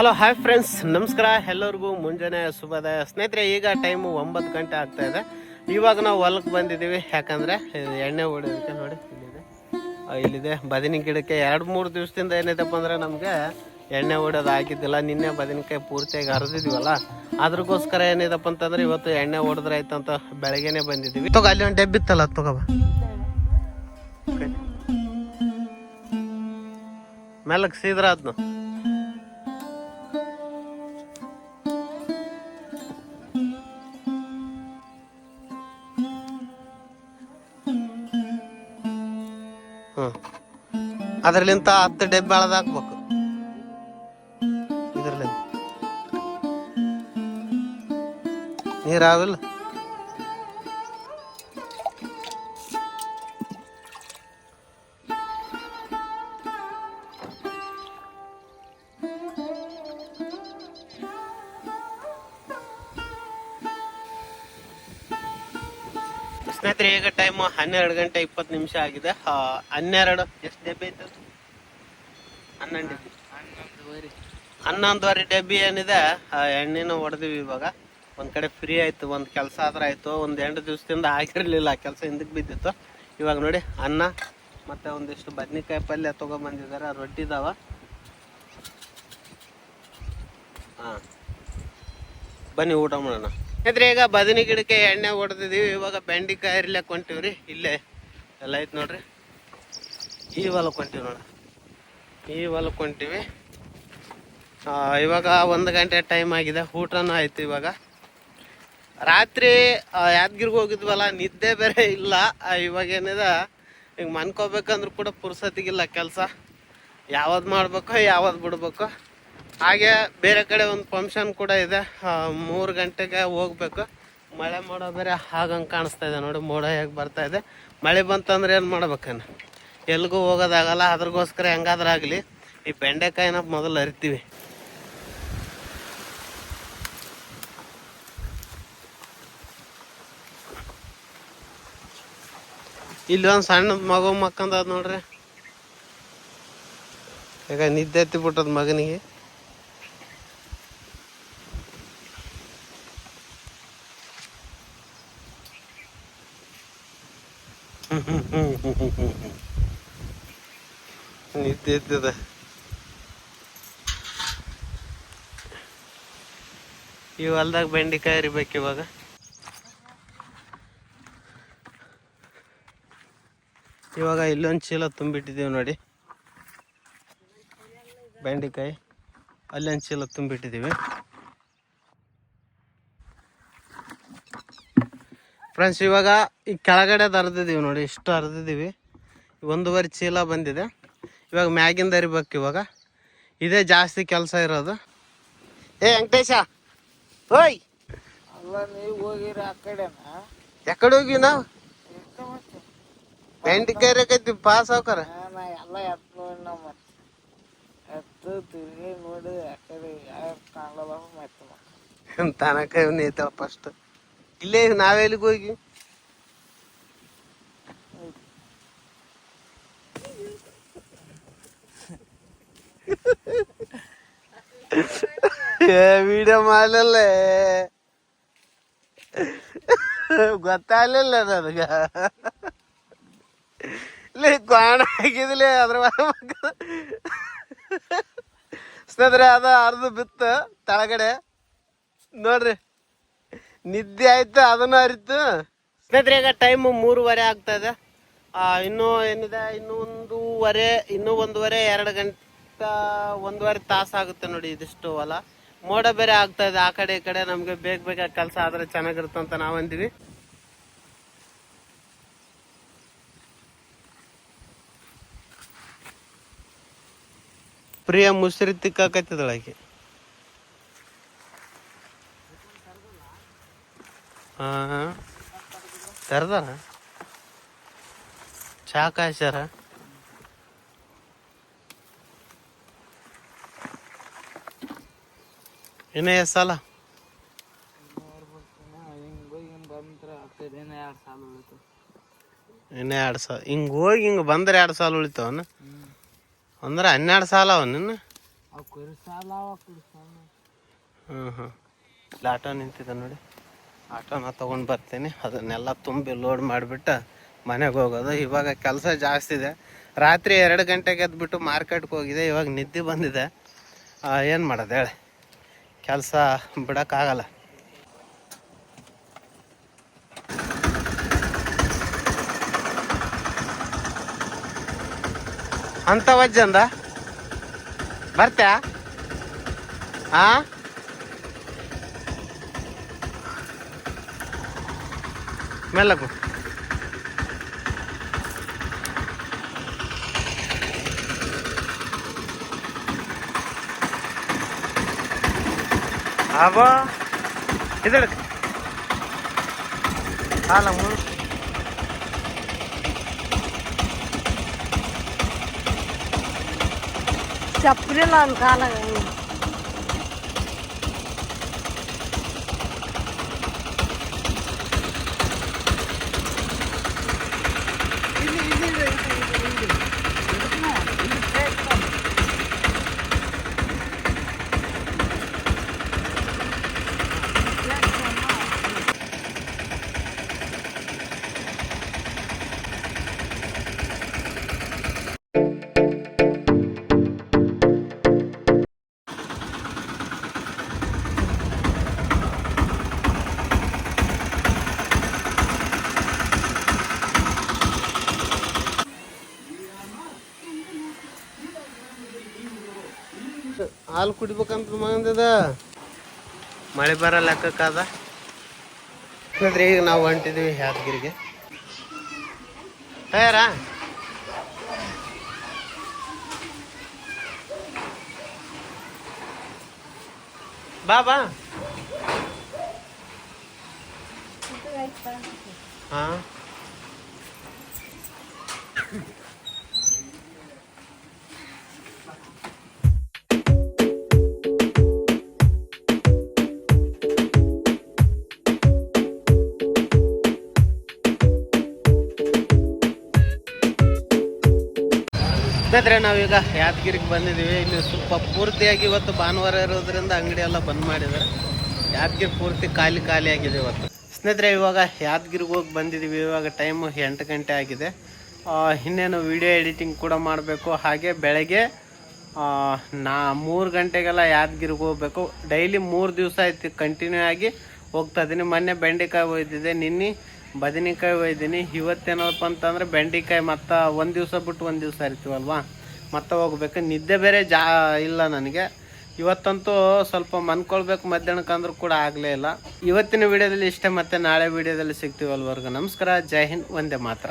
Hello hi friends ನಮಸ್ಕಾರ. ಎಲ್ಲರಿಗೂ ಮುಂಜಾನೆ ಶುಭದ ಸ್ನೇಹಿತರೆ, ಈಗ ಟೈಮು ಒಂಬತ್ತು ಗಂಟೆ ಆಗ್ತಾ ಇದೆ. ಇವಾಗ ನಾವು ಹೊಲಕ್ಕೆ ಬಂದಿದ್ದೀವಿ. ಯಾಕಂದರೆ ಎಣ್ಣೆ ಹೊಡಿಯೋದಕ್ಕೆ ನೋಡಿ, ಇಲ್ಲಿದೆ. ಇಲ್ಲಿದೆ. ಬದನೆ ಗಿಡಕ್ಕೆ ಎರಡು ಮೂರು ದಿವಸದಿಂದ ಏನಿದೆಪ್ಪ ಅಂದ್ರೆ ನಮಗೆ ಎಣ್ಣೆ ಹೊಡೋದು ಹಾಕಿದ್ದಿಲ್ಲ ನಿನ್ನೆ ಬದನೆಕಾಯಿ ಪೂರ್ತಿಯಾಗಿ ಹರಿದಿದ್ವಲ್ಲ. ಅದ್ರಗೋಸ್ಕರ ಏನಿದಪ್ಪ ಅಂತಂದ್ರೆ ಇವತ್ತು ಎಣ್ಣೆ ಹೊಡೆದ್ರೆ ಆಯ್ತು ಅಂತ ಬೆಳಗ್ಗೆನೆ ಬಂದಿದ್ದೀವಿ. ತಗೋ, ಅಲ್ಲಿ ಒಂದು ಡೆಬ್ಬಿತ್ತಲ್ಲ ತಗೋಬ ಮೆಲ್ಲಕ್ಕೆ ಸೀದ್ರ ಅದ್ನು ಅದ್ರಲಿಂತ ಹತ್ತು ಡಬ್ಬಿ ಹಳದ ಹಾಕ್ಬೇಕು. ಇದ್ರಲಿಂದ ನೀರಾವಿಲ್ಲ ಸ್ನೇಹಿತರೆ, ಈಗ ಟೈಮ್ ಹನ್ನೆರಡು ಗಂಟೆ ಇಪ್ಪತ್ತು ನಿಮಿಷ ಆಗಿದೆ. ಹನ್ನೆರಡು ಡಬ್ಬಿ ಐತೆ? ಹನ್ನೊಂದು ಡಬ್ಬಿ ಹನ್ನೊಂದುವರೆ ಡಬ್ಬಿ ಏನಿದೆ ಆ ಎಣ್ಣೆನ ಹೊಡೆದಿವಿ ಇವಾಗ. ಒಂದ್ ಕಡೆ ಫ್ರೀ ಆಯ್ತು ಒಂದ್ ಕೆಲಸ ಆದ್ರೆ ಆಯ್ತು. ಒಂದ್ ಎಂಟು ದಿವಸದಿಂದ ಆಗಿರ್ಲಿಲ್ಲ ಕೆಲಸ ಹಿಂದಕ್ಕೆ ಬಿದ್ದಿತ್ತು. ಇವಾಗ ನೋಡಿ ಅನ್ನ ಮತ್ತೆ ಒಂದಿಷ್ಟು ಬದ್ನಿಕಾಯಿ ಪಲ್ಯ ತಗೊಂಬಂದಿದ್ದಾರೆ ರೊಟ್ಟಿ ಇದಾವ. ಹಾಂ. ಬನ್ನಿ ಊಟ ಮಾಡೋಣ. ಇದ್ರೆ ಈಗ ಬದನಿ ಗಿಡಕ್ಕೆ ಎಣ್ಣೆ ಹೊಡೆದಿದೀವಿ ಇವಾಗ ಬೆಂಡಿಕಾಯಿ ಇರ್ಲಿಕ್ಕೆ ಹೊಂಟಿವ್ರಿ ಇಲ್ಲೇ. ಎಲ್ಲ ಐತ್ ನೋಡ್ರಿ. ಈ ಹೊಲಕ್ಕೆ ಹೊಂಟಿವಿ ನೋಡ. ಈ ಹೊಲಕ್ಕೆ ಹೊಂಟಿವಿ ಇವಾಗ ಒಂದು ಗಂಟೆ ಟೈಮ್ ಆಗಿದೆ. ಊಟನೂ ಆಯಿತು ಇವಾಗ. ರಾತ್ರಿ ಯಾದಗಿರಿಗೆ ಹೋಗಿದ್ವಲ್ಲ, ನಿದ್ದೆ ಬೇರೆ ಇಲ್ಲ. ಇವಾಗ ಏನಿದೆ, ಈಗ ಮನ್ಕೋಬೇಕಂದ್ರೂ ಕೂಡ ಪುರ್ಸತ್ತಿಗಿಲ್ಲ ಕೆಲಸ. ಯಾವ್ದು ಮಾಡ್ಬೇಕು, ಯಾವ್ದು ಬಿಡ್ಬೇಕು. ಹಾಗೆ ಬೇರೆ ಕಡೆ ಒಂದು ಫಂಕ್ಷನ್ ಕೂಡ ಇದೆ. ಮೂರು ಗಂಟೆಗೆ ಹೋಗ್ಬೇಕು. ಮಳೆ ಮೋಡ ಬೇರೆ ಹಾಗಂಗೆ ಕಾಣಿಸ್ತಾ ಇದೆ ನೋಡಿ. ಮೋಡ ಹೇಗೆ ಬರ್ತಾ ಇದೆ. ಮಳೆ ಬಂತಂದ್ರೆ ಏನು ಮಾಡ್ಬೇಕನ್ನ ಎಲ್ಗೂ ಹೋಗೋದಾಗಲ್ಲ, ಅದ್ರಗೋಸ್ಕರ ಹೆಂಗಾದ್ರೂ ಆಗಲಿ, ಈ ಬೆಂಡೆಕಾಯಿನ ಮೊದಲು ಅರಿತೀವಿ. ಇಲ್ಲಿ ಒಂದು ಸಣ್ಣ ಮಗು ಮಕ್ಕಂದ ನೋಡ್ರಿ. ಈಗ ನಿದ್ದೆ ಎತ್ತಿ ಬಿಟ್ಟದ ಮಗನಿಗೆ. ನಿದ್ದೆ ಈ ಹೊಲ್ದಾಗ ಬೆಂಡೆಕಾಯಿ ಇರ್ಬೇಕು ಇವಾಗ. ಇವಾಗ ಇಲ್ಲೊಂದು ಚೀಲ ತುಂಬಿಟ್ಟಿದ್ದೀವಿ ನೋಡಿ. ಬೆಂಡೆಕಾಯಿ, ಅಲ್ಲೊಂದು ಚೀಲ ತುಂಬಿಟ್ಟಿದ್ದೀವಿ. ಫ್ರೆಂಡ್ಸ್ ಇವಾಗ ಈ ಕೆಳಗಡೆ ಅರ್ದಿದ್ದೀವಿ ನೋಡಿ, ಇಷ್ಟು ಅರ್ದಿದ್ದೀವಿ ಒಂದೂವರೆ ಚೀಲ ಬಂದಿದೆ. ಇವಾಗ ಮ್ಯಾಗಿಂದ ಅರಿಬೇಕು ಇವಾಗ. ಇದೇ ಜಾಸ್ತಿ ಕೆಲಸ ಇರೋದು. ಏ ವೆಂಕಟೇಶ! ಓಯ್! ಅಲ್ಲ ನೀವು ಹೋಗಿರ ಆ ಕಡೆನಾ? ಎಕಡೆ ಹೋಗಿ ನಾವು? ಎಷ್ಟು ಕೈರಕೈತಿ ಪಾಸ್ ಅವಕರ ನಾ ಎಲ್ಲ ಎತ್ತು ನೋಡಿ ನಾವು ಮತ್ತೆ. ಎತ್ತು ತಿರುಗಿ ನೋಡಿ ಆ ಕಡೆ ಯಾರು ಕಾಣಲ್ಲ ಮತ್ತೆ. ತನಕ ಇವನು ಐತಲ್ಲ ಫಸ್ಟ್ ಇಲ್ಲೇ ನಾವೆಲ್ಲಿಗೆ ಹೋಗಿ? ವಿಡಿಯೋ ಮಾಡಲ್ಲ ಗೊತ್ತಾಗ್ಲಿಲ್ಲ ನನಗ ಇಲ್ಲಿ ಕ್ವಾಣ ಹಾಕಿದ್ಲಿ ಅದ್ರ ಸ್ನೇಹಿತರೆ ಅದ ಅರ್ಧ ಬಿತ್ತು ತಳಗಡೆ ನೋಡ್ರಿ ನಿದ್ದೆ ಆಯ್ತು ಅದನ್ನು ಅರಿತು ಸ್ನೇಹಿತರೆ ಈಗ ಟೈಮ್ ಮೂರುವರೆ ಆಗ್ತಾ ಇದೆ ಇನ್ನೂ ಏನಿದೆ ಇನ್ನೂ ಒಂದೂವರೆ ಇನ್ನೂ ಒಂದೂವರೆ ಎರಡು ಗಂಟೆ ಒಂದೂವರೆ ತಾಸು ಆಗುತ್ತೆ ನೋಡಿ ಇದಿಷ್ಟು ಹೊಲ. ಮೋಡ ಬೇರೆ ಆಗ್ತಾ ಇದೆ, ಆ ಕಡೆ ಈ ಕಡೆ ನಮ್ಗೆ ಬೇಗ ಬೇಗ ಕೆಲಸ ಆದ್ರೆ ಚೆನ್ನಾಗಿರುತ್ತೆ ಅಂತ ನಾವಂದಿವಿ ಪ್ರಿಯ ಮುಸ್ರಿ ತಿಕ್ಕಾಕತ್ತಿದಳಾಕಿ ಹಾ ತೆರ್ದಾರ ಚಾ ಕಾಯ್ಸ್ಯಾರ? ಇನ್ನ ಎಷ್ಟು ಸಲ? ಇನ್ನೇ ಎರಡು ಸಾಲ ಹಿಂಗೆ ಹೋಗಿ ಹಿಂಗೆ ಬಂದ್ರೆ ಎರಡು ಸಾಲ ಉಳಿತಾವನ ಅಂದ್ರ ಹನ್ನೆರಡು ಸಾಲ ಅವ ನಿನ್ನ? ಹ್ಞೂ ಹ್ಞೂ ಆಟೋ ನಿಂತಿದೆ ನೋಡಿ. ಆಟೋನ ತೊಗೊಂಡು ಬರ್ತೀನಿ. ಅದನ್ನೆಲ್ಲ ತುಂಬಿ ಲೋಡ್ ಮಾಡಿಬಿಟ್ಟು ಮನೆಗೆ ಹೋಗೋದು. ಇವಾಗ ಕೆಲಸ ಜಾಸ್ತಿ ಇದೆ. ರಾತ್ರಿ ಎರಡು ಗಂಟೆಗೆ ಎದ್ಬಿಟ್ಟು ಮಾರ್ಕೆಟ್ಗೆ ಹೋಗಿದೆ. ಇವಾಗ ನಿದ್ದೆ ಬಂದಿದೆ. ಏನು ಮಾಡೋದು ಹೇಳಿ? ಕೆಲಸ ಬಿಡೋಕ್ಕಾಗಲ್ಲ. ಅಂತ ವಜ್ಜಂದ ಬರ್ತ್ಯಾ? ಆ? ಮೆಲ್ಲಕು ಅವ ಇದಳ ಹಾಲ ಮುಳು ಚಪ್ರಿಲ್ಲ ಹಾಲು ಕುಡಿಬೇಕಂತ ಮಂದಿದ ಮಳೆ ಬರಲ್ಲ ಲೆಕ್ಕಕ್ಕಾದ ಅಂದ್ರೆ ಈಗ ನಾವು ಹೊಂಟಿದೀವಿ ಯಾದಗಿರಿಗೆ. ತಯಾರ? ಬಾ ಬಾ. ಹಾ. ಸ್ನೇಹಿತರೆ ನಾವೀಗ ಯಾದಗಿರಿಗೆ ಬಂದಿದ್ದೀವಿ. ಇಲ್ಲಿ ಸ್ವಲ್ಪ ಪೂರ್ತಿಯಾಗಿ ಇವತ್ತು ಭಾನುವಾರ ಇರೋದ್ರಿಂದ ಅಂಗಡಿ ಎಲ್ಲ ಬಂದ್ ಮಾಡಿದ್ದಾರೆ. ಯಾದಗಿರಿ ಪೂರ್ತಿ ಖಾಲಿ ಖಾಲಿ ಆಗಿದೆ ಇವತ್ತು. ಸ್ನೇಹಿತರೆ, ಇವಾಗ ಯಾದಗಿರಿಗೆ ಹೋಗಿ ಬಂದಿದ್ದೀವಿ. ಇವಾಗ ಟೈಮು ಎಂಟು ಗಂಟೆ ಆಗಿದೆ. ಇನ್ನೇನು ವಿಡಿಯೋ ಎಡಿಟಿಂಗ್ ಕೂಡ ಮಾಡಬೇಕು. ಹಾಗೆ ಬೆಳಗ್ಗೆ ನಾ, ಮೂರು ಗಂಟೆಗೆಲ್ಲ ಯಾದಗಿರಿಗೆ ಹೋಗ್ಬೇಕು. ಡೈಲಿ ಮೂರು ದಿವಸ ಆಯ್ತು ಕಂಟಿನ್ಯೂ ಆಗಿ ಹೋಗ್ತಾ ಇದ್ದೀನಿ. ಮೊನ್ನೆ ಬೆಂಡೆಕಾಯಿ ಒಯ್ದಿದ್ದೆ. ನಿನ್ನೆ ಬದನೆಕಾಯಿ ಒಯ್ದೀನಿ. ಇವತ್ತೇನಪ್ಪ ಅಂತಂದ್ರೆ ಬೆಂಡೆಕಾಯಿ ಮತ್ತು ಒಂದು ದಿವಸ ಬಿಟ್ಟು ಒಂದು ದಿವಸ ಇರ್ತೀವಲ್ವಾ ಮತ್ತೆ ಹೋಗ್ಬೇಕು. ನಿದ್ದೆ ಬೇರೆ ಜಾ ಇಲ್ಲ ನನಗೆ. ಇವತ್ತಂತೂ ಸ್ವಲ್ಪ ಮನ್ಕೊಳ್ಬೇಕು. ಮಧ್ಯಾಹ್ನಕ್ಕಂದ್ರೂ ಕೂಡ ಆಗಲೇ ಇಲ್ಲ. ಇವತ್ತಿನ ವಿಡಿಯೋದಲ್ಲಿ ಇಷ್ಟೇ. ಮತ್ತೆ ನಾಳೆ ವಿಡಿಯೋದಲ್ಲಿ ಸಿಗ್ತೀವಲ್ವರೆಗೂ. ನಮಸ್ಕಾರ. ಜೈ ಹಿಂದ್. ಒಂದೇ ಮಾತ್ರ.